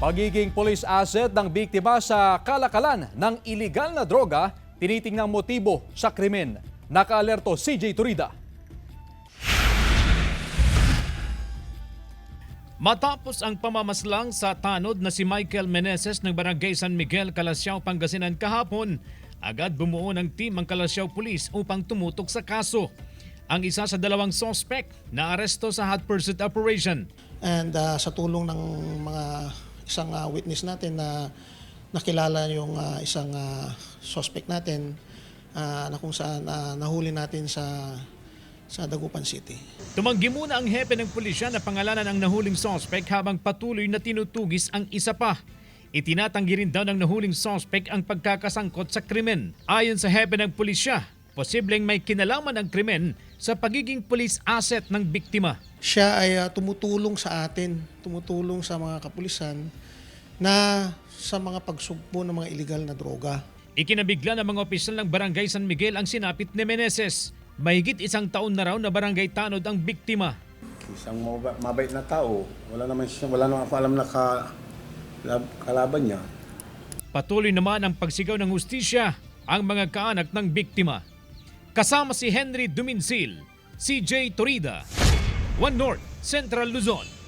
Pagiging police asset ng biktima sa kalakalan ng iligal na droga, tinitingnang motibo sa krimen. Nakaalerto CJ Turida. Matapos ang pamamaslang sa tanod na si Michael Meneses ng Barangay San Miguel, Calasiao, Pangasinan kahapon, agad bumuo ng team ang Calasiao Police upang tumutok sa kaso. Ang isa sa dalawang sospek na aresto sa hot pursuit operation. And uh, sa tulong ng mga isang uh, witness natin na nakilala yung uh, isang uh, suspect natin uh, na kung saan uh, nahuli natin sa sa Dagupan City. Tumanggi muna ang hepe ng pulisya na pangalanan ang nahuling sospek habang patuloy na tinutugis ang isa pa. Itinatanggi rin daw ng nahuling sospek ang pagkakasangkot sa krimen. Ayon sa hepe ng pulisya, posibleng may kinalaman ang krimen sa pagiging police asset ng biktima. Siya ay uh, tumutulong sa atin, tumutulong sa mga kapulisan na sa mga pagsugpo ng mga illegal na droga. Ikinabigla ng mga opisyal ng Barangay San Miguel ang sinapit ni Meneses. Mahigit isang taon na raw na barangay tanod ang biktima. Isang maba- mabait na tao, wala naman siya, wala naman ako alam na ka, lab- kalaban niya. Patuloy naman ang pagsigaw ng hustisya ang mga kaanak ng biktima. Kasama si Henry Duminsil, CJ Torida, One North, Central Luzon.